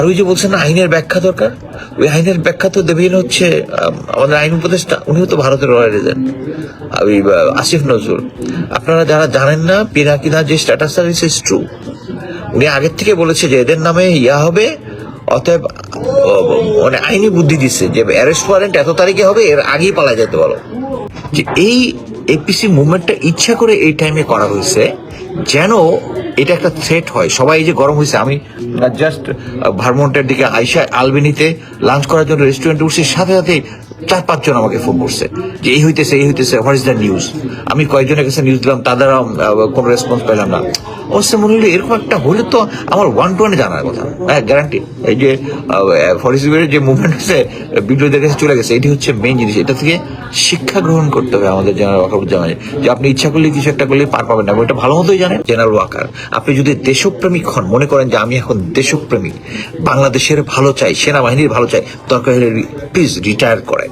আর ওই যে বলছেন আইনের ব্যাখ্যা দরকার? ওই আইনের ব্যাখ্যা তো দেবেন হচ্ছে আমাদের আইন উপদেষ্টা, উনিও তো ভারতের রয়্যাল এজেন্ট ওই আসিফ নজরুল। আপনারা যারা জানেন না পিনাকিনা যে স্ট্যাটাস সার্ভিস ইস ট্রু উনি আগের থেকে বলেছে যে এদের নামে ইয়া হবে, অতএব মানে আইনি বুদ্ধি দিচ্ছে যে অ্যারেস্ট ওয়ারেন্ট এত তারিখে হবে, এর আগেই পালা যেতে বলো যে এই এপিসি মুভমেন্টটা ইচ্ছা করে এই টাইমে করা হয়েছে যেন এটা একটা থ্রেট হয়। সবাই এই যে গরম হয়েছে আমি জাস্ট ভারমন্টের দিকে আইসা, আলবেনিতে লাঞ্চ করার জন্য রেস্টুরেন্টে উঠছি, সাথে সাথে চার, পাঁচজন আমাকে ফোন করছে যে, এই হইতেছে এই হইতেছে হোয়াট ইজ দ্য নিউজ আমি কয়েকজনের কাছে নিউজ দিলাম তাদের কোনো রেসপন্স পেলাম না। অবশ্য মনে হলো এরকম একটা হলে তো আমার ওয়ান টু ওয়ানে জানার কথা। হ্যাঁ গ্যারান্টি এই যে ফরেস্টের যে মুভমেন্ট হচ্ছে বিদ্রোহীদের কাছে চলে গেছে, এটি হচ্ছে মেইন জিনিস। এটা থেকে শিক্ষা গ্রহণ করতে হবে আমাদের জেনারেল ওয়াকার যে আপনি ইচ্ছা করলে কিছু একটা করলে পার পাবেন না ওটা ভালো মতোই জানেন জেনারেল ওয়াকার আপনি যদি দেশপ্রেমিক হন, মনে করেন যে আমি এখন দেশপ্রেমিক, বাংলাদেশের ভালো চাই, সেনাবাহিনীর ভালো চাই, দরকার হলে প্লিজ রিটায়ার করেন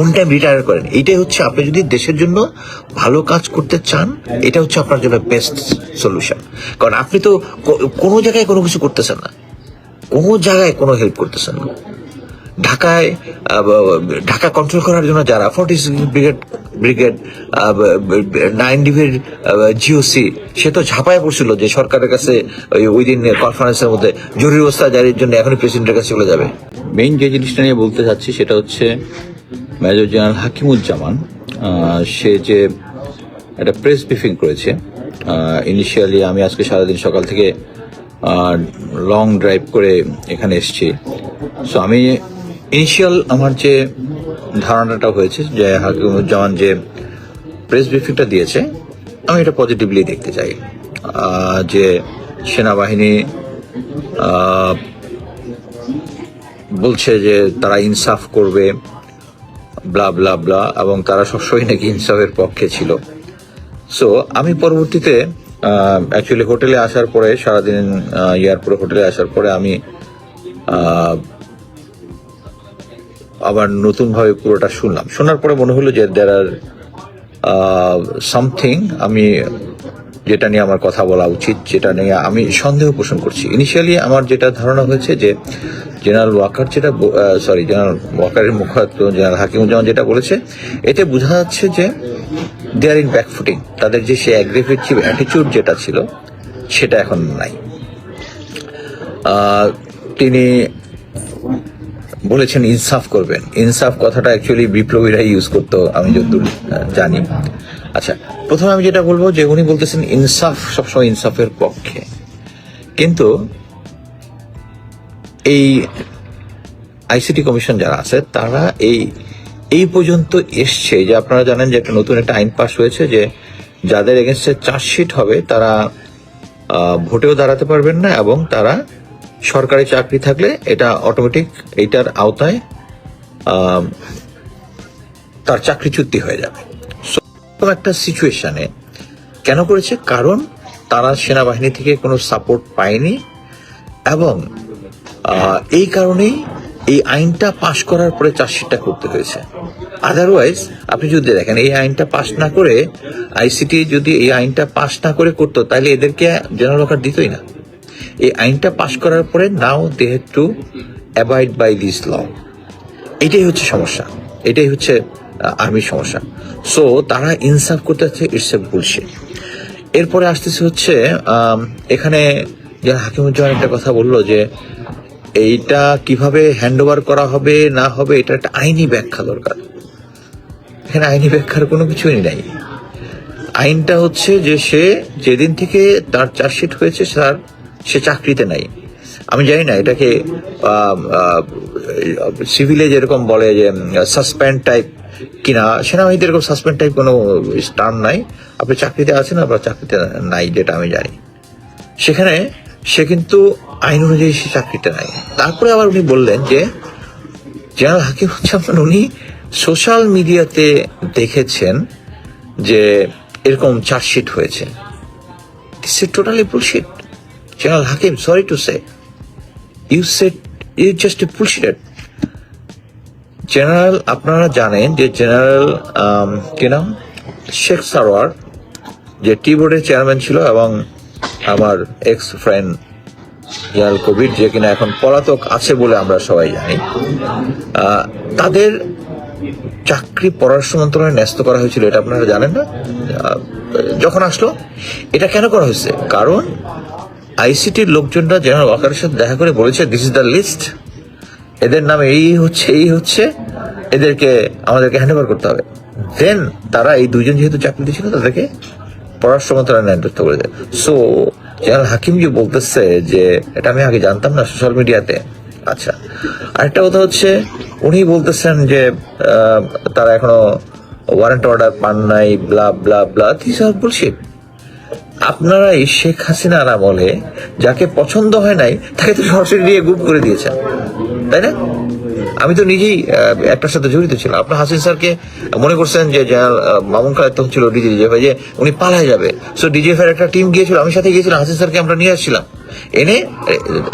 অন টাইম রিটায়ার করেন। এইটাই হচ্ছে আপনি যদি দেশের জন্য ভালো কাজ করতে চান, এটা হচ্ছে আপনার জন্য বেস্ট সলিউশন কারণ আপনি তো কোনো জায়গায় কোনো কিছু করতেছেন না। কোনো জায়গায় কোনো হেল্প করতেছেন না। ঢাকায় ঢাকা কন্ট্রোল করার জন্য যারা ফোর্টি ব্রিগেড ব্রিগেড নাইন ডিভির জিওসি সে তো ঝাঁপায় পড়ছিল যে সরকারের কাছে ওই দিন কনফারেন্সের মধ্যে জরুরি অবস্থা জারির জন্য এখনই প্রেসিডেন্টের কাছে চলে যাবে। মেইন যে জিনিসটা নিয়ে বলতে চাচ্ছি সেটা হচ্ছে মেজর জেনারেল হাকিমুজ্জামান সে যে একটা প্রেস ব্রিফিং করেছে ইনিশিয়ালি আমি আজকে সারাদিন সকাল থেকে লং ড্রাইভ করে এখানে এসছি। সো আমি ইনিশিয়াল আমার যে ধারণাটা হয়েছে যে হাকিমুজ্জামান যে প্রেস ব্রিফিংটা দিয়েছে, আমি এটা পজিটিভলি দেখতে চাই। যে সেনাবাহিনী বলছে যে তারা ইনসাফ করবে ব্লা ব্লা ব্লা এবং তারা সবসময় নাকি ইনসাফের পক্ষে ছিল। সো আমি পরবর্তীতে অ্যাকচুয়ালি হোটেলে আসার পরে, সারাদিন এয়ারপোর্টে হোটেলে আসার পরে আমি আবার নতুনভাবে পুরোটা শুনলাম। শোনার পরে মনে হলো যে দেয়ার আর সামথিং আমি যেটা নিয়ে আমার কথা বলা উচিত, যেটা নিয়ে আমি সন্দেহ পোষণ করছি। ইনিশিয়ালি আমার যেটা ধারণা হয়েছে যে জেনারেল ওয়াকার যেটা সরি জেনারেল ওয়াকারের মুখপাত্র জেনারেল হাকিমুজ্জামান যেটা বলেছে, এতে বোঝা যাচ্ছে যে দে আর ইন ব্যাকফুটিং তাদের যে সে অ্যাগ্রেসিভ অ্যাটিচিউড যেটা ছিল, সেটা এখন নাই। তিনি বলেছেন ইনসাফ করবেন। ইনসাফ কথাটা অ্যাকচুয়ালি বিপ্লবীরা ইউজ করতো, আমি যতদূর জানি। আচ্ছা প্রথমে আমি যেটা বলব যে উনি বলতেছেন ইনসাফ সবসময় ইনসাফের পক্ষে। কিন্তু এই আইসিটি কমিশন যারা আছে, তারা এই এই পর্যন্ত এসছে যে আপনারা জানেন যে একটা নতুন একটা আইন পাস হয়েছে যে যাদের এগেনস্টে চার্জশিট হবে, তারা ভোটেও দাঁড়াতে পারবেন না এবং তারা সরকারি চাকরি থাকলে এটা অটোমেটিক এইটার আওতায় তার চাকরি চুক্তি হয়ে যাবে। একটা সিচুয়েশনে কেন করেছে? কারণ তারা সেনাবাহিনী থেকে কোনো সাপোর্ট পায়নি এবং এই কারণেই এই আইনটা পাশ করার পরে চার্জশিটটা করতে হয়েছে। আদারওয়াইজ আপনি যদি দেখেন, এই আইনটা পাশ না করে আইসিটি যদি এই আইনটা পাশ না করে করতো, তাহলে এদেরকে জেনারেল ওয়াকার দিতই না। এই আইনটা পাশ করার পরে now they have to avoid by this law এটাই হচ্ছে সমস্যা। এটাই হচ্ছে আর্মির সমস্যা। সো তারা ইনসাফ করতে যাচ্ছে ইটস এ বুলশিট এরপরে আসতেছে হচ্ছে এখানে যারা হাকিমুজ্জামান একটা কথা বলল যে, এইটা কীভাবে হ্যান্ড করা হবে, না হবে, এটা একটা আইনি ব্যাখ্যা দরকার। এখানে আইনি ব্যাখ্যার কোনো কিছুই নাই। আইনটা হচ্ছে যে, সে যেদিন থেকে তার চার্জশিট হয়েছে, তার, সে চাকরিতে নাই। আমি জানি না, এটাকে সিভিলে যেরকম বলে যে সাসপেন্ড টাইপ কিনা সেনাবাহিনীতে এরকম সাসপেন্ড টাইপ কোনো টার্ম নাই। আপনি চাকরিতে আছেন, আপনার চাকরিতে নাই যেটা আমি জানি। সেখানে সে কিন্তু আইন অনুযায়ী সে চাকরিতে নাই। তারপরে আবার উনি বললেন যে, জেনারেল হাকিমুজ্জামান উনি সোশ্যাল মিডিয়াতে দেখেছেন যে এরকম চার্জশিট হয়েছে। This is totally bullshit general Hakim sorry to say you set you just a bullshitted general আপনারা জানেন যে জেনারেল কি নাম? শেখ সারোয়ার যে টি বোর্ডের চেয়ারম্যান ছিল এবং আমার এক্স ফ্রেন্ড ইয়াল কবির যে কিনা এখন পলাতক আছে বলে আমরা সবাই জানি তাদের চাকরি পররাষ্ট্র মন্ত্রণালয়ে ন্যস্ত করা হয়েছিল, এটা আপনারা জানেন না? যখন আসলো, এটা কেন করা হয়েছে? কারণ আইসিটির লোকজনরা জেনারেল ওয়াকারের সাথে দেখা করে বলেছে দিস ইজ দ্য লিস্ট এদের নামে এই হচ্ছে এই হচ্ছে, এদেরকে আমাদেরকে হ্যান্ড ওভার করতে হবে। দেন তারা এই দুজন যেহেতু চাকরি দিয়েছিল তাদেরকে পররাষ্ট্র মন্ত্রণালয় নেতৃত্ব করে দেয়। সো জেনারেল হাকিম যে বলতেছে যে, এটা আমি আগে জানতাম না সোশ্যাল মিডিয়াতে আচ্ছা আরেকটা কথা হচ্ছে, উনি বলতেছেন যে তারা এখনও ওয়ারেন্ট অর্ডার পান নাই ব্লা ব্লা ব্লা দিস আর আপনারা এই শেখ হাসিনার আমলে যাকে পছন্দ হয় নাই, তাকে তো সরাসরি দিয়ে গুপ করে দিয়েছেন। তাই না? আমি তো নিজেই একটার সাথে জড়িত ছিলাম। আপনার হাসিন স্যারকে মনে করছেন যে জেনারেল মামুন খালেদ তখন ছিল ডিজি যে উনি পালায় যাবে। সো ডিজিএফআই একটা টিম গিয়েছিল, আমি সাথে গিয়েছিলাম, হাসিন স্যারকে আমরা নিয়ে আসছিলাম। এনে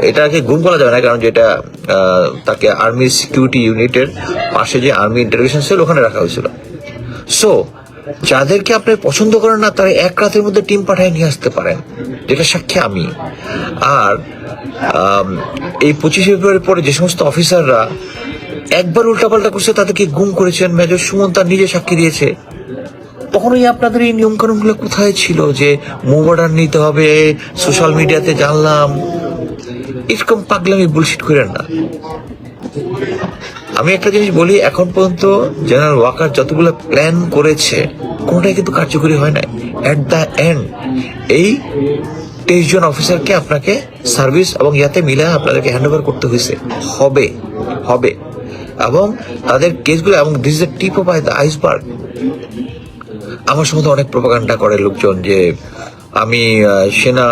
এটাকে গুম করা যাবে না, কারণ যেটা তাকে আর্মি সিকিউরিটি ইউনিটের পাশে যে আর্মি ইন্টারভেশন সেল ওখানে রাখা হয়েছিল। সো যাদেরকে আপনি পছন্দ করেন না, তারা এক রাতের মধ্যে টিম পাঠায় নিয়ে আসতে পারেন, যেটা সাক্ষী আমি। আর এই পঁচিশে ফেব্রুয়ারির পরে যে সমস্ত অফিসাররা একবার উল্টাপাল্টা করছে, তাদেরকে গুম করেছেন। মেজর সুমন তার নিজে সাক্ষী দিয়েছে। তখনই আপনাদের এই নিয়ম কানুনগুলো কোথায় ছিল যে মুভ নিতে হবে, সোশ্যাল মিডিয়াতে জানলাম? এরকম পাগলামি বুলশিট করেন না। আমি একটা জিনিস বলি, এখন পর্যন্ত জেনারেল ওয়াকার যতগুলো প্ল্যান করেছে, কোনটাই কিন্তু কার্যকরী হয় না এট দ্য এন্ড এই তেইশ জন অফিসারকে আপনাকে সার্ভিস এবং ইয়াতে মিলে আপনাদেরকে হ্যান্ড ওভার করতে হয়েছে। হবে হবে। এবং তাদের কেসগুলো এবং this is tip of the iceberg আমার সম্বন্ধে অনেক প্রপাগান্ডা করে লোকজন যে আমি সেনা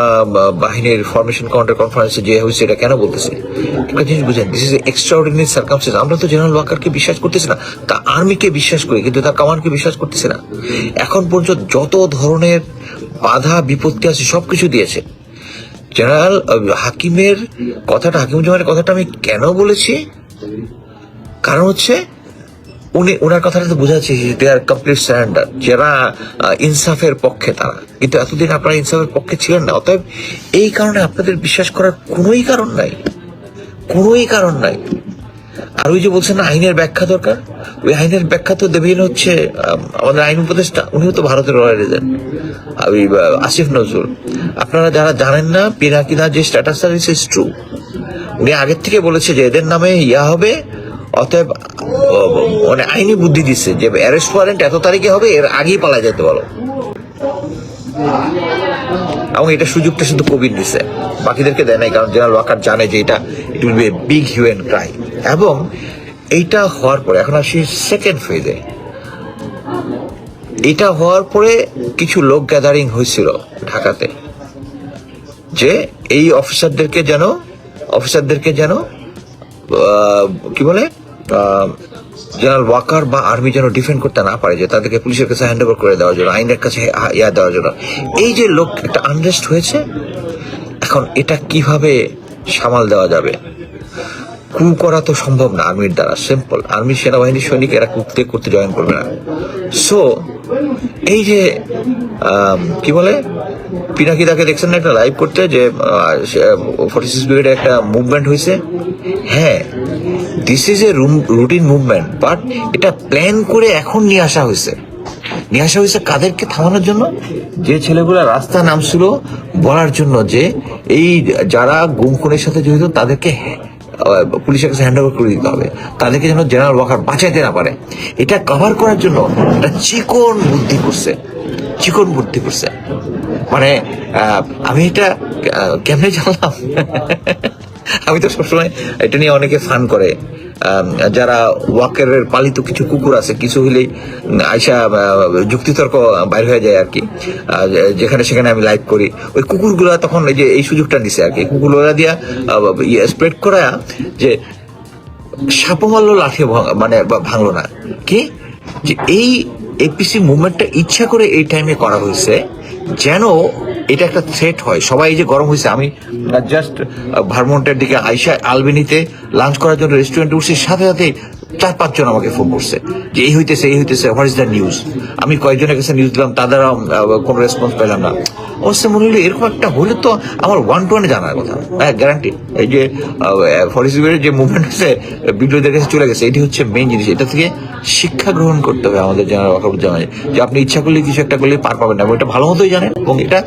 বাহিনীর ফরমেশন কাউন্টার কনফারেন্সে যে হয়েছে এটা কেন বলতেছি? একটা জিনিস বুঝেন দিস ইজ এক্সট্রাঅর্ডিনারি সার্কামস্টেন্স আমরা তো জেনারেল ওয়াকারকে বিশ্বাস করতেছি না, তা আর্মিকে বিশ্বাস করি, কিন্তু তার কামানকে বিশ্বাস করতেছি না। এখন পর্যন্ত যত ধরনের বাধা, বিপত্তি আছে, সবকিছু দিয়েছে। জেনারেল হাকিমের কথাটা, হাকিমুজ্জামানের কথাটা আমি কেন বলেছি? কারণ হচ্ছে, উনি ওনার কথাটা তো বোঝাচ্ছি দে আর কমপ্লিট সারেন্ডার যারা ইনসাফের পক্ষে তারা। কিন্তু এতদিন আপনারা ইনসাফের পক্ষে ছিলেন না, অতএব এই কারণে আপনাদের বিশ্বাস করার কোনোই কারণ নাই। কোনোই কারণ নাই। আর ওই যে বলছেন না, আইনের ব্যাখ্যা দরকার? ওই আইনের ব্যাখ্যা তো দেবেন হচ্ছে আমাদের আইন উপদেষ্টা, উনিও তো ভারতের রয়্যাল এজেন্ট ওই আসিফ নজরুল। আপনারা যারা জানেন না পিনাকিনা যে স্ট্যাটাস সার্ভিস ইজ ট্রু উনি আগের থেকে বলেছে যে এদের নামে ইয়া হবে, অতএব মানে আইনি বুদ্ধি দিচ্ছে যে অ্যারেস্ট ওয়ারেন্ট এত তারিখে হবে, এর আগেই পালা যেতে বলো এবং এটা সুযোগটা শুধু কোভিড দিছে। বাকিদেরকে দেয় নাই, কারণ জেনারেল ওয়াকার জানে যে এটা it will be a big human crime এবং এইটা হওয়ার পরে, এখন আসি সেকেন্ড ফেজে এটা হওয়ার পরে কিছু লোক গ্যাদারিং হয়েছিল ঢাকাতে, যে এই অফিসারদেরকে যেন অফিসারদেরকে যেন কি বলে জেনারেল ওয়াকার বা আর্মি যেন ডিফেন্ড করতে না পারে, যে তাদেরকে পুলিশের কাছে হ্যান্ড ওভার করে দেওয়ার জন্য, আইনের কাছে ইয়া দেওয়ার জন্য। এই যে লোক একটা আনরেস্ট হয়েছে, এখন এটা কীভাবে সামাল দেওয়া যাবে? কু করা তো সম্ভব না আর্মির দ্বারা সিম্পল আর্মি সেনাবাহিনীর সৈনিক এরা কুকতে করতে জয়েন করবে না। সো এই যে কি বলে? পিনাকি তাকে দেখছেন না একটা লাইভ করতে, যে ফর্টি সিক্স একটা মুভমেন্ট হয়েছে? হ্যাঁ this is a room routine movement but এটা প্ল্যান করে এখন নিয়ে আসা হয়েছে। নিয়ে আসা হয়েছে কাদেরকে থামানোর জন্য? যে ছেলেগুলো রাস্তা নামছিল বলার জন্য যে এই যারা গুম খুনের সাথে জড়িত তাদেরকে আহ, পুলিশের কাছে হ্যান্ড ওভার করে দিতে হবে। তাদেরকে যেন জেনারেল ওয়াকার বাঁচাইতে না পারে। এটা কভার করার জন্য একটা চিকন বুদ্ধি করছে। চিকন বুদ্ধি করছে। মানে আমি এটা কেমনে জানলাম? আমি তো সবসময় এটা নিয়ে অনেকে ফান করে। যারা ওয়াকের পালিত কিছু কুকুর আছে, কিছু হলেই আইসা যুক্তিতর্ক বাইর হয়ে যায় আর কি যেখানে সেখানে আমি লাইভ করি। ওই কুকুরগুলা তখন এই যে, এই সুযোগটা দিছে আর কি কুকুরগুলা দিয়া স্প্রেড করা যে সাপও মারলো লাঠি মানে ভাঙলো না। কি? যে এই এপিসি মুভমেন্টটা ইচ্ছা করে এই টাইমে করা হয়েছে। যেন এটা একটা থ্রেট হয়। সবাই এই যে গরম হয়েছে আমি জাস্ট ভারমন্টের দিকে আইসা, আলবেনিতে লাঞ্চ করার জন্য রেস্টুরেন্টে উঠছি, সাথে সাথে চার, পাঁচজন আমাকে ফোন করছে যে, এই হইতেছে এই হইতেছে হোয়াট ইজ দ্য নিউজ আমি কয়েকজনের কাছে নিউজ দিলাম, তাদের কোনো রেসপন্স পেলাম না। অবশ্য মনে হলো এরকম একটা হলে তো আমার ওয়ান টু ওয়ানে জানার কথা। হ্যাঁ গ্যারান্টি এই যে ফরেস্টের যে মুভমেন্ট হচ্ছে বিদ্রোহীদের কাছে চলে গেছে, এটি হচ্ছে মেইন জিনিস। এটা থেকে শিক্ষা গ্রহণ করতে হবে আমাদের ওয়াকারুজ্জামানের যে আপনি ইচ্ছা করলে কিছু একটা করলে পার পাবেন না, এবং এটা ভালো মতোই জানেন, এবং এটা,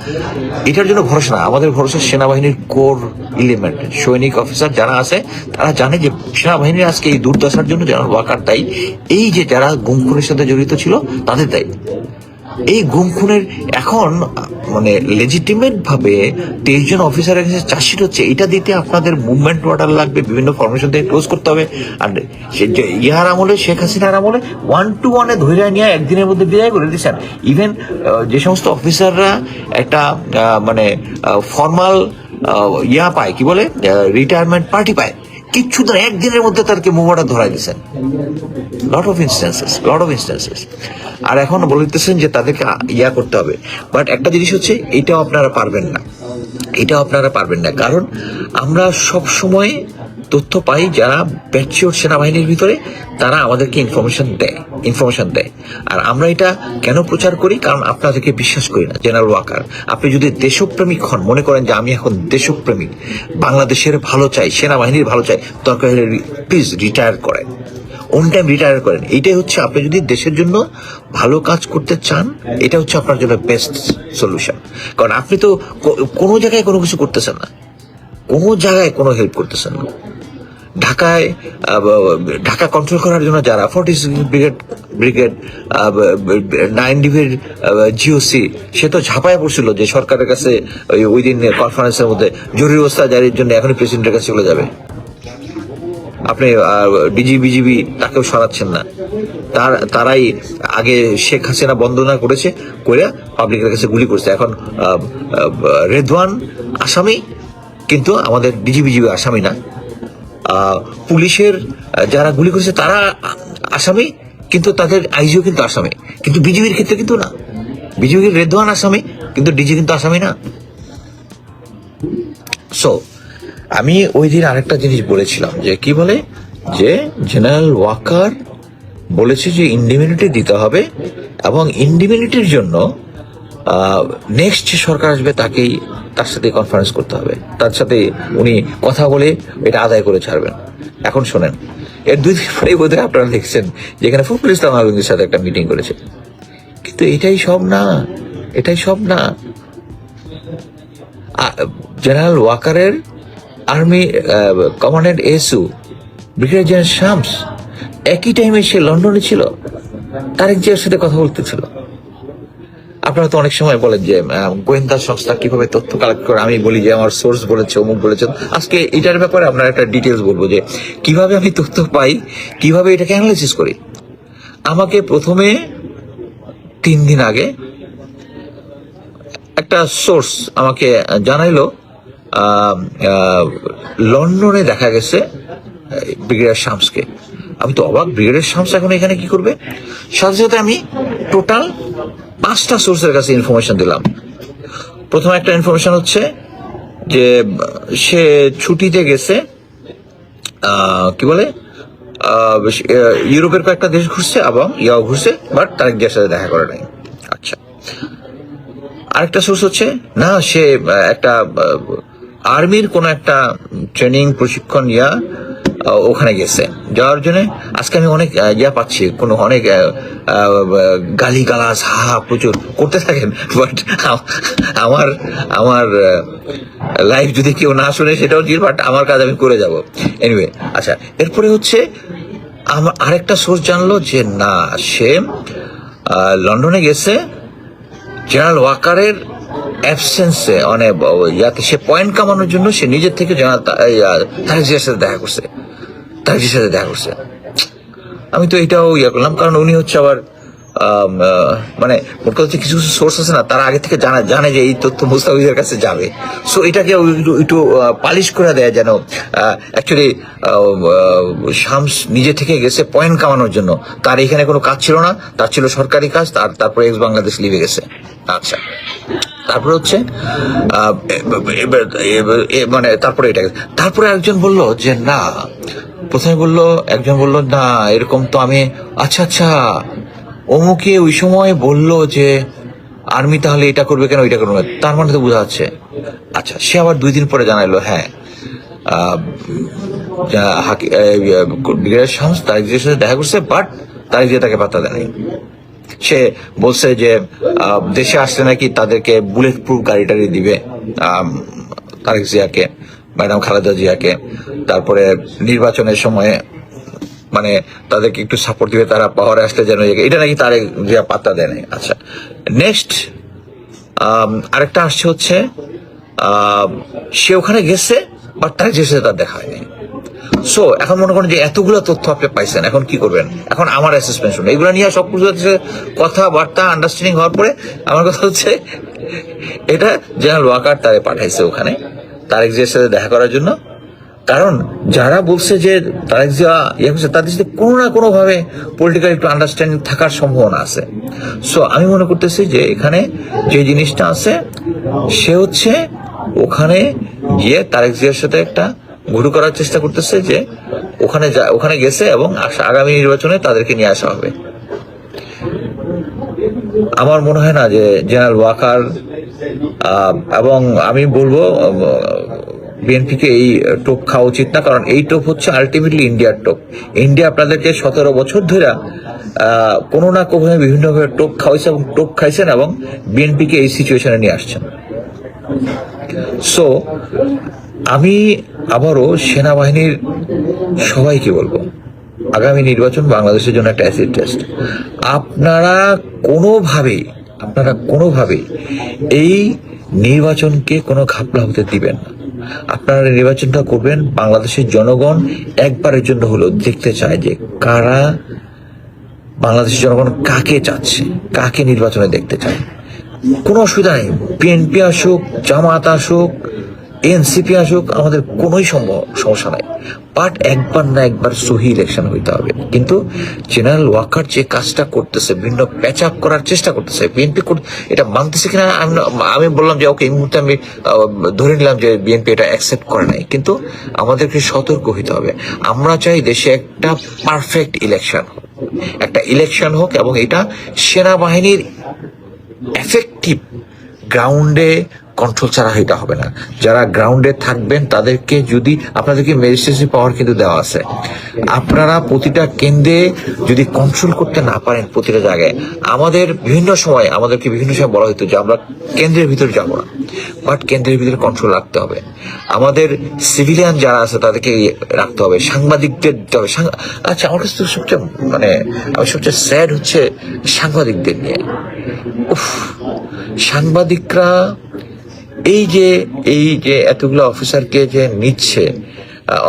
এটার জন্য ভরসা না। আমাদের ভরসা সেনাবাহিনীর কোর ইলিমেন্ট সৈনিক অফিসার যারা আছে, তারা জানে যে সেনাবাহিনীর আজকে এই দুর্দশার জন্য জেনারেল ওয়াকার দায়ী এই যে যারা গুম খুনের সাথে জড়িত ছিল, তাদের দায়ী এই গুম খুনের এখন মানে লেজিটিমেট ভাবে তেইশ জন কাছে চার্জশিট হচ্ছে, এটা দিতে আপনাদের মুভমেন্ট অর্ডার লাগবে, বিভিন্ন ফরমেশন থেকে ক্লোজ করতে হবে। আর ইহার আমলে, শেখ হাসিনার আমলে ওয়ান টু ওয়ানে ধরে নিয়ে একদিনের মধ্যে বিদায় করে দিচ্ছেন ইভেন যে সমস্ত অফিসাররা একটা মানে ফর্মাল ইয়া পায়, কি বলে? রিটায়ারমেন্ট পার্টি পায়। কিচ্ছু না, একদিনের মধ্যে তারকে মোমাটা ধরাই দিয়েছেন। Lot of instances lot of instances আর এখন বলতেছেন যে তাদেরকে ইয়া করতে হবে। বাট একটা জিনিস হচ্ছে, এটাও আপনারা পারবেন না। এটাও আপনারা পারবেন না। কারণ আমরা সব সময় তথ্য পাই যারা ব্যাচিওর সেনাবাহিনীর ভিতরে, তারা আমাদেরকে ইনফরমেশন দেয় ইনফরমেশন দেয়। আর আমরা এটা কেন প্রচার করি? কারণ আপনাদেরকে বিশ্বাস করি না জেনারেল ওয়াকার আপনি যদি দেশপ্রেমিক হন, মনে করেন যে আমি এখন দেশপ্রেমিক, বাংলাদেশের ভালো চাই, সেনাবাহিনীর ভালো চাই, দরকার হলে প্লিজ রিটায়ার করেন। অন টাইম রিটায়ার করেন। এইটাই হচ্ছে আপনি যদি দেশের জন্য ভালো কাজ করতে চান, এটা হচ্ছে আপনার জন্য বেস্ট সলিউশন কারণ আপনি তো কোনো জায়গায় কোনো কিছু করতেছেন না। কোনো জায়গায় কোনো হেল্প করতেছেন না। ঢাকায় ঢাকা কন্ট্রোল করার জন্য যারা ফোর্টি ব্রিগেড ব্রিগেড নাইন ডিভির জিওসি সে তো ঝাঁপায় পড়ছিল যে সরকারের কাছে ওই- দিন কনফারেন্সের মধ্যে জরুরি অবস্থা জারির জন্য এখনই প্রেসিডেন্টের কাছে চলে যাবে। আপনি ডিজি বিজিবি তাকেও সরাচ্ছেন না। তার, তারাই আগে শেখ হাসিনা বন্দনা করেছে করে পাবলিকের কাছে গুলি করছে। এখন রেদওয়ান আসামি, কিন্তু আমাদের ডিজি বিজিবি আসামি না। পুলিশের যারা গুলি করেছে তারা আসামি, কিন্তু তাদের আইজিও কিন্তু আসামি। কিন্তু বিজিবির ক্ষেত্রে কিন্তু না। বিজিবির রেদওয়ান আসামি, কিন্তু ডিজি কিন্তু আসামি না। সো আমি ওই দিন আরেকটা জিনিস বলেছিলাম, যে কি বলে? যে জেনারেল ওয়াকার বলেছে যে ইন্ডিমিউনিটি দিতে হবে এবং ইন্ডিমিউনিটির জন্য নেক্সট যে সরকার আসবে তাকেই তার সাথে কনফারেন্স করতে হবে। তার সাথে উনি কথা বলে এটা আদায় করে ছাড়বেন। এখন শোনেন, এর দুই দিন পরে বোধহয় আপনারা দেখছেন যেখানে ফখরুল ইসলাম আলমগীর সাথে একটা মিটিং করেছে। কিন্তু এটাই সব না, এটাই সব না। জেনারেল ওয়াকারের আর্মি কমান্ডেন্ট এসু ব্রিগেডিয়ার জেনারেল শামস, একই টাইমে সে লন্ডনে ছিল। তারেক জিয়ার সাথে কথা বলতেছিল আপনারা তো অনেক সময় বলেন যে গোয়েন্দা সংস্থা কীভাবে তথ্য কালেক্ট করে, আমি বলি যে, আমার সোর্স বলেছে, অমুক বলেছেন। আজকে এটার ব্যাপারে আপনার একটা ডিটেলস বলব যে, কীভাবে আমি তথ্য পাই, কীভাবে এটাকে অ্যানালাইসিস করি? আমাকে প্রথমে তিন দিন আগে একটা সোর্স আমাকে জানাইলো লন্ডনে দেখা গেছে ব্রিগেডিয়ার শামসকে। আমি তো অবাক, ব্রিগেডিয়ার শামস এখন এখানে কি করবে? সাথে সাথে আমি টোটাল পাঁচটা সোর্সের কাছে ইনফরমেশন দিলাম। প্রথম একটা ইনফরমেশন হচ্ছে যে, সে ছুটিতে গেছে কি বলে ইউরোপের কয়েকটা দেশ ঘুরছে এবং ইয়াও ঘুরছে বাট তারেক জিয়ার সাথে দেখা করে নাই। আচ্ছা। আরেকটা সোর্স হচ্ছে, না, সে একটা আর্মির কোন একটা ট্রেনিং প্রশিক্ষণ, ইয়া ওখানে গেছে। যাওয়ার জন্য আজকে আমি অনেক ইয়া পাচ্ছি, কোন অনেক গালি গালাস হা প্রচুর করতে থাকেন বাট আমার আমার লাইফ যদি কেউ না শুনে সেটাও জির বাট আমার কাজ আমি করে যাব। এনিওয়ে আচ্ছা এরপরে হচ্ছে আমার আরেকটা সোর্স জানলো যে না, সে লন্ডনে গেছে। জেনারেল ওয়াকারের অ্যাবসেন্সে ব- ইয়াতে সে পয়েন্ট কামানোর জন্য সে নিজের থেকে জেনারেল তা- তারেক জিয়ার সাথে দেখা করছে। তারেক জিয়ার সাথে দেখা করছে। আমি তো এটাও ইয়া করলাম, কারণ উনি হচ্ছে আবার মানে মোট কথা কিছু কিছু সোর্স আছে না, তারা আগে থেকে জানা, জানে যে এই তথ্য মুস্তাফিজের কাছে যাবে। সো এটাকে একটু পালিশ করে দেয় যেন অ্যাকচুয়ালি শামস নিজে থেকে গেছে পয়েন্ট কামানোর জন্য। তার এখানে কোনো কাজ ছিল না, তার ছিল সরকারি কাজ, তার, তারপরে এক্স বাংলাদেশ লিভে গেছে। আচ্ছা। তারপরে হচ্ছে মানে তারপরে এটা তারপরে একজন বলল যে, না। প্রথমে বলল, একজন বলল, না, এরকম তো আমি আচ্ছা আচ্ছা। অমুকে ওই সময় বলল যে, আর্মি তাহলে এটা করবে কেন, ওইটা করবে তার মানে তো বোঝা যাচ্ছে। আচ্ছা সে আবার দুই দিন পরে জানাইলো হ্যাঁ। শামস তারেক সাথে দেখা করছে, বাট তারেক জিয়া তাকে পাত্তা দেয়নি। সে বলছে যে দেশে আসলে নাকি তাদেরকে বুলেট প্রুফ গাড়ি টাড়ি দিবে তারেক জিয়াকে, ম্যাডাম খালেদা জিয়াকে। তারপরে নির্বাচনের সময় মানে তাদেরকে একটু সাপোর্ট দিবে, তারা পাওয়ারে আসলে যেন এটা নাকি তারেক জিয়া পাত্তা দেয় নাই। আচ্ছা নেক্সট আরেকটা আসছে হচ্ছে সে ওখানে গেছে বাট তারেক জিয়ার সাথে তার দেখা হয়নি। সো এখন মনে করেন যে এতগুলো তথ্য আপনি পাইছেন, এখন কি করবেন? এখন আমার অ্যাসেসমেন্ট শুনুন। এগুলো নিয়ে সব কিছু হচ্ছে কথাবার্তা আন্ডারস্ট্যান্ডিং হওয়ার পরে আমার কথা হচ্ছে, এটা জেনারেল ওয়াকার তারে পাঠাইছে ওখানে, তারেক জিয়ার সাথে দেখা করার জন্য। কারণ যারা বলছে যে তারেক জিয়া ইয়ে করছে, তাদের সাথে কোনো না কোনোভাবে পলিটিক্যাল একটু আন্ডারস্ট্যান্ডিং থাকার সম্ভাবনা আছে। সো আমি মনে করতেছি যে এখানে যে জিনিসটা আছে, সে হচ্ছে ওখানে গিয়ে তারেক জিয়ার সাথে একটা ঘুরু করার চেষ্টা করতেছে যে ওখানে ওখানে গেছে এবং আগামী নির্বাচনে তাদেরকে নিয়ে আসা হবে। আমার মনে হয় না যে জেনারেল ওয়াকার এবং আমি বলব বিএনপিকে এই টোপ খাওয়া উচিত না, কারণ এই টোপ হচ্ছে আলটিমেটলি ইন্ডিয়ার টোপ। ইন্ডিয়া আপনাদেরকে সতেরো বছর ধরে কোনো না কোনো বিভিন্নভাবে টোপ খাওয়াইছে এবং টোপ খাইছেন এবং বিএনপিকে এই সিচুয়েশনে নিয়ে আসছেন। সো আমি আবারও সেনাবাহিনীর সবাইকে বলব, আগামী নির্বাচন বাংলাদেশের জন্য একটা অ্যাসিড টেস্ট আপনারা কোনোভাবেই আপনারা কোনোভাবেই এই নির্বাচনকে কোনো ঘাপলা হতে দিবেন না। আপনারা নির্বাচনটা করবেন, বাংলাদেশের জনগণ একবারের জন্য হলেও দেখতে চায় যে কারা বাংলাদেশের জনগণ কাকে চাচ্ছে, কাকে নির্বাচনে দেখতে চায়। কোনো অসুবিধা নেই, বিএনপি আসুক, জামাত আসুক এনসিপি আসুক, আমাদের কোনোই সমস্যা নাই। বাট একবার না একবার সহি ইলেকশন হইতে হবে। কিন্তু জেনারেল ওয়াকার যে কাজটা করতেছে, বিভিন্ন প্যাচ আপ করার চেষ্টা করতেছে বিএনপি এটা মানতেছে কিনা, আমি আমি বললাম যে ওকে এই মুহূর্তে আমি ধরে নিলাম যে বিএনপি এটা অ্যাকসেপ্ট করে নাই। কিন্তু আমাদেরকে সতর্ক হইতে হবে। আমরা চাই দেশে একটা পারফেক্ট ইলেকশন একটা ইলেকশন হোক এবং এটা সেনাবাহিনীর এফেক্টিভ গ্রাউন্ডে কন্ট্রোল ছাড়া এটা হবে না। যারা গ্রাউন্ডে থাকবেন, তাদেরকে যদি আপনাদেরকে ম্যাজিস্ট্রেসি পাওয়ার কিন্তু দেওয়া আছে। আপনারা প্রতিটা কেন্দ্রে যদি কন্ট্রোল করতে না পারেন প্রতিটা জায়গায়, আমাদের বিভিন্ন সময়, আমাদেরকে বিভিন্ন সময় বলা হতো যে আমরা কেন্দ্রের ভিতরে যাব না। বাট কেন্দ্রের ভিতরে কন্ট্রোল রাখতে হবে। আমাদের সিভিলিয়ান যারা আছে, তাদেরকে রাখতে হবে। সাংবাদিকদের দিতে হবে। আচ্ছা আমার কাছে তো সবচেয়ে মানে আমি সবচেয়ে স্যাড হচ্ছে সাংবাদিকদের নিয়ে। উফ, সাংবাদিকরা এই যে এই যে এতগুলো অফিসারকে যে নিচ্ছে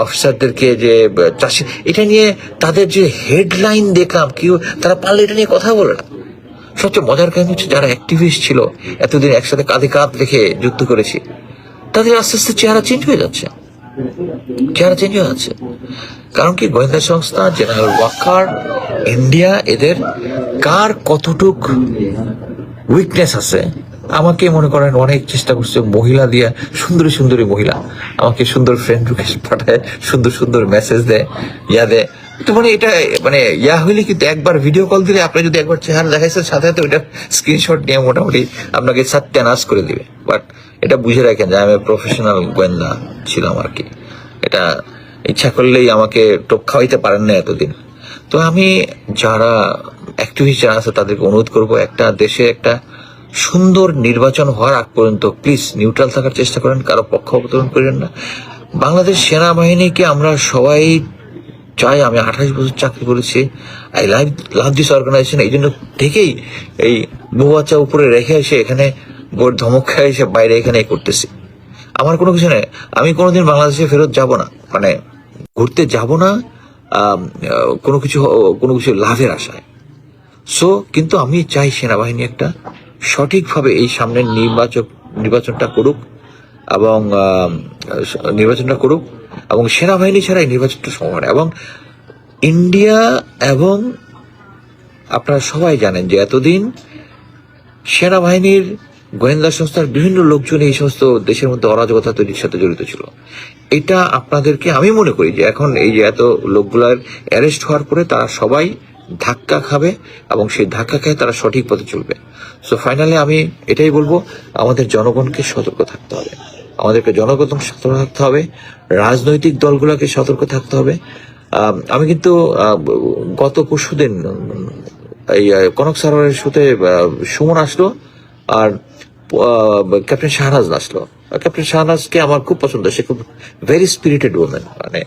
অফিসারদেরকে যে চাষি, এটা নিয়ে তাদের যে হেডলাইন দেখলাম কেউ তারা পারলে এটা নিয়ে কথা বলে না। সবচেয়ে মজার কাহিনী হচ্ছে যারা অ্যাক্টিভিস্ট ছিল, এতদিন একসাথে কাঁধে কাঁধ রেখে যুদ্ধ করেছি, তাদের আস্তে আস্তে চেহারা চেঞ্জ হয়ে যাচ্ছে। চেহারা চেঞ্জ হয়ে যাচ্ছে। কারণ কি, গোয়েন্দা সংস্থা জেনারেল ওয়াকার ইন্ডিয়া এদের কার কতটুক উইকনেস আছে আমাকে মনে করেন অনেক চেষ্টা করছে মহিলা দিয়া, সুন্দরী সুন্দরী মহিলা। আমাকে সুন্দর ফ্রেন্ড রিকোয়েস্ট পাঠায়, সুন্দর সুন্দর মেসেজ দেয়, ইয়া দেয়। তো মানে এটা মানে ইয়া হইলে কিন্তু একবার ভিডিও কল দিলে আপনি যদি একবার চেহারা দেখাইছেন, সাথে সাথে ওইটা স্ক্রিনশট নিয়ে মোটামুটি আপনাকে সাত্যানাশ করে দিবে। বাট এটা বুঝে রাখেন যে আমি প্রফেশনাল গোয়েন্দা ছিলাম আর কি। এটা ইচ্ছা করলেই আমাকে টোপ খাওয়াইতে পারেন না এতদিন। তো আমি যারা অ্যাক্টিভিস্ট যারা আছে, তাদেরকে অনুরোধ করব, একটা দেশে একটা সুন্দর নির্বাচন হওয়ার আগ পর্যন্ত প্লিজ নিউট্রাল থাকার চেষ্টা করেন, কারও পক্ষ অবতরণ করেন না। বাংলাদেশ সেনাবাহিনীকে আমরা সবাই চাই, আমি আঠাশ বছর চাকরি করেছি I live love this organisation এই জন্য থেকেই এই বউ বাচ্চা উপরে রেখে এসে এখানে বোর ধমক খেয়ে, এসে বাইরে এখানে করতেছি। আমার কোনো কিছু নেই, আমি কোনোদিন বাংলাদেশে ফেরত যাব না মানে ঘুরতে যাব না কোনো কিছু কোনো কিছু লাভের আশায়। সো কিন্তু আমি চাই সেনাবাহিনী একটা সঠিকভাবে এই সামনের নির্বাচক নির্বাচনটা করুক এবং নির্বাচনটা করুক এবং সেনাবাহিনী ছাড়া এই নির্বাচনটা সম্ভব না এবং ইন্ডিয়া এবং আপনারা সবাই জানেন যে এতদিন সেনাবাহিনীর গোয়েন্দা সংস্থার বিভিন্ন লোকজন এই সমস্ত দেশের মধ্যে অরাজকতা তৈরির সাথে জড়িত ছিল। এটা আপনাদেরকে আমি মনে করি যে এখন এই যে এত লোকগুলার অ্যারেস্ট হওয়ার পরে তারা সবাই ধাক্কা খাবে এবং সেই ধাক্কা খেয়ে তারা সঠিক পথে চলবে। সো ফাইনালি আমি এটাই বলব আমাদের জনগণকে সতর্ক থাকতে হবে। আমাদেরকে জনগণ সতর্ক থাকতে হবে রাজনৈতিক দলগুলোকে সতর্ক থাকতে হবে। আম, কিন্তু গত পরশুদিন এই কনক সারোয়ারের শুতে সুমন আসলো আর ক্যাপ্টেন শাহনাজ আসলো। ক্যাপ্টেন শাহনাজকে আমার খুব পছন্দ সে খুব ভেরি স্পিরিটেড ওমেন মানে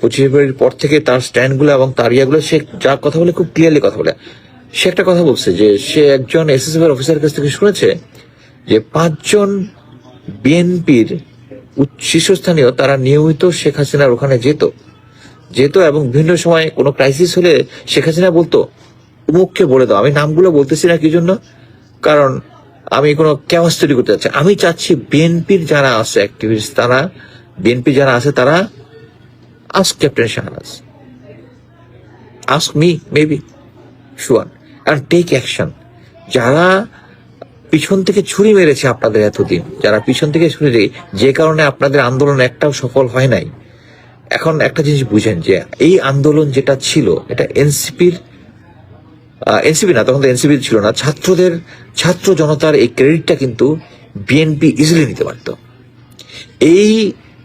পঁচিশে ফেব্রুয়ারির পর থেকে তার স্ট্যান্ডগুলো এবং তার ইয়াগুলো, সে যা কথা বলে খুব ক্লিয়ারলি কথা বলে। সে একটা কথা বলছে যে, সে একজন এসএসএফ এর অফিসারের কাছ থেকে শুনেছে যে, পাঁচজন বিএনপির শীর্ষস্থানীয় তারা নিয়মিত শেখ হাসিনার ওখানে যেত। যেত এবং বিভিন্ন সময় কোনো ক্রাইসিস হলে শেখ হাসিনা বলতো, উমুককে বলে দাও। আমি নামগুলো বলতেছি না কি জন্য? কারণ আমি কোনো ক্যাওয়াস তৈরি করতে চাচ্ছি আমি চাচ্ছি বিএনপির যারা আছে অ্যাক্টিভিস্ট তারা বিএনপি যারা আছে তারা ask captain Shahnaz ask me maybe sure and take action যারা পিছন থেকে ছুরি মেরেছে আপনাদের এতদিন, যারা পিছন থেকে ছুরি যে কারণে আপনাদের আন্দোলন একটাও সফল হয় নাই, এখন একটা জিনিস বুঝেন যে এই আন্দোলন যেটা ছিল, এটা এনসিপির এনসিপি না, তখন তো এনসিপি ছিল না, ছাত্রদের, ছাত্র জনতার এই ক্রেডিটটা কিন্তু বিএনপি ইজিলি নিতে পারত। এই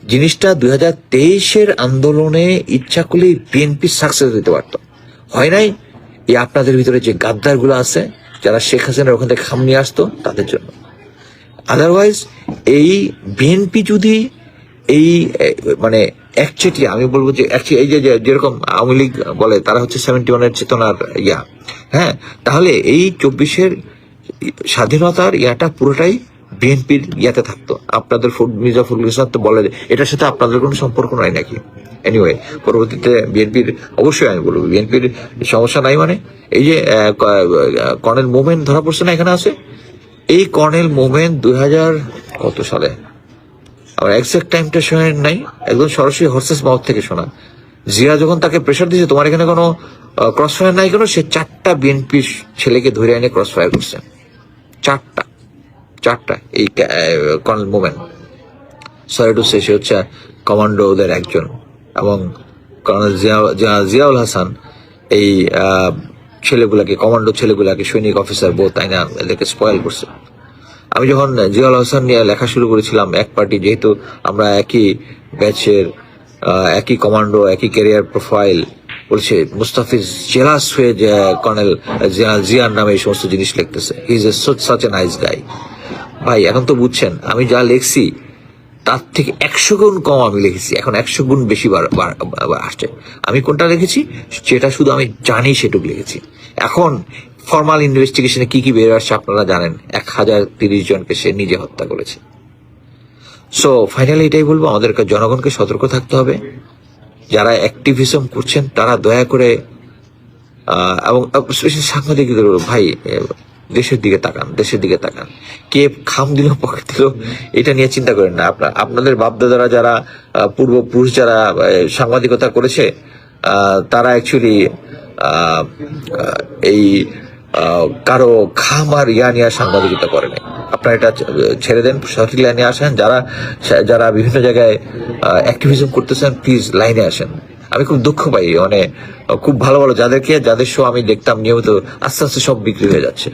জিনিসটা দুই হাজার তেইশের আন্দোলনে ইচ্ছা করলেই বিএনপি সাকসেস দিতে পারত। হয় নাই? এই আপনাদের ভিতরে যে গাদ্দারগুলো আছে, যারা শেখ হাসিনার ওখান থেকে খাম নিয়ে আসতো, তাদের জন্য। আদারওয়াইজ এই বিএনপি যদি এই মানে একচেটিয়া আমি বলব যে এই যে- যেরকম আওয়ামী লীগ বলে, তারা হচ্ছে সেভেন্টি ওয়ানের চেতনার ইয়া। হ্যাঁ? তাহলে এই চব্বিশের স্বাধীনতার ইয়াটা পুরোটাই বিএনপির ইয়াতে থাকতো। আপনাদের ফুড- মির্জা ফখরুল ইসলাম তো বলে এটার সাথে আপনাদের কোনো সম্পর্ক নাই নাকি? এনিওয়ে পরবর্তীতে বিএনপির, অবশ্যই আমি বলব, বিএনপির সমস্যা নাই মানে। এই যে কর্নেল মোমেন ধরা পড়ছে না এখানে আছে? এই কর্নেল মোমেন দুই হাজার কত সালে? আমার এক্সাক্ট টাইমটা শোনা নাই। একদম সরাসরি হর্সেস মাউথ থেকে শোনা। জিয়া যখন তাকে প্রেশার দিয়েছে, তোমার এখানে কোনো ক্রস ফায়ার নাই কেন? সে চারটা বিএনপি ছেলেকে ধরে এনে ক্রস ফায়ার করছে। চারটা। চারটা, এই colonel Momen sorry to say হচ্ছে কমান্ডোদের একজন। এবং কর্নেল জিয়া- জিয়া- জিয়াউল হাসান, এই ছেলেগুলাকে, কমান্ডো ছেলেগুলাকে সৈনিক অফিসার বোধ তাই না, এদেরকে স্পয়েল করছে। আমি যখন জিয়াউল হাসান নিয়ে লেখা শুরু করেছিলাম, এক পার্টি যেহেতু আমরা একই ব্যাচের একই কমান্ডো, একই ক্যারিয়ার প্রোফাইল, বলছে, মুস্তাফিজ জেলাস হয়ে কর্নেল জিয়া- জিয়ার নামে এই সমস্ত জিনিস লিখতেছে। He is a such a nice guy ভাই, এখন তো বুঝছেন, আমি যা লিখছি, তার থেকে একশো গুণ কম আমি লিখেছি। এখন একশো গুণ বেশি আসছে। আমি কোনটা লিখেছি? যেটা শুধু আমি জানি সেটুকু লিখেছি। এখন ফর্মাল ইনভেস্টিগেশনে কি কি বের আসছে আপনারা জানেন। এক হাজার তিরিশ জনকে সে নিজে হত্যা করেছে। সো ফাইনালি এটাই বলব আমাদেরকে জনগণকে সতর্ক থাকতে হবে। যারা অ্যাক্টিভিজম করছেন, তারা দয়া করে এবং স্পেশালি সাংবাদিকদের ভাই দেশের দিকে তাকান, দেশের দিকে তাকান। কে খাম দিল, পকেট দিল, এটা নিয়ে চিন্তা করেন না আপনার। আপনাদের বাপদাদারা যারা পূর্বপুরুষ যারা সাংবাদিকতা করেছে তারা অ্যাকচুয়ালি এই কারও খাম আর ইয়া নিয়ে সাংবাদিকতা করে আপনারা এটা ছেড়ে দেন, সঠিক লাইনে আসেন। যারা যারা বিভিন্ন জায়গায় অ্যাক্টিভিজম করতেছেন প্লিজ লাইনে আসেন। আমি খুব দুঃখ পাই মানে খুব ভালো ভালো, যাদেরকে, যাদের শো আমি দেখতাম, নিয়মিত আস্তে আস্তে সব বিক্রি হয়ে যাচ্ছে।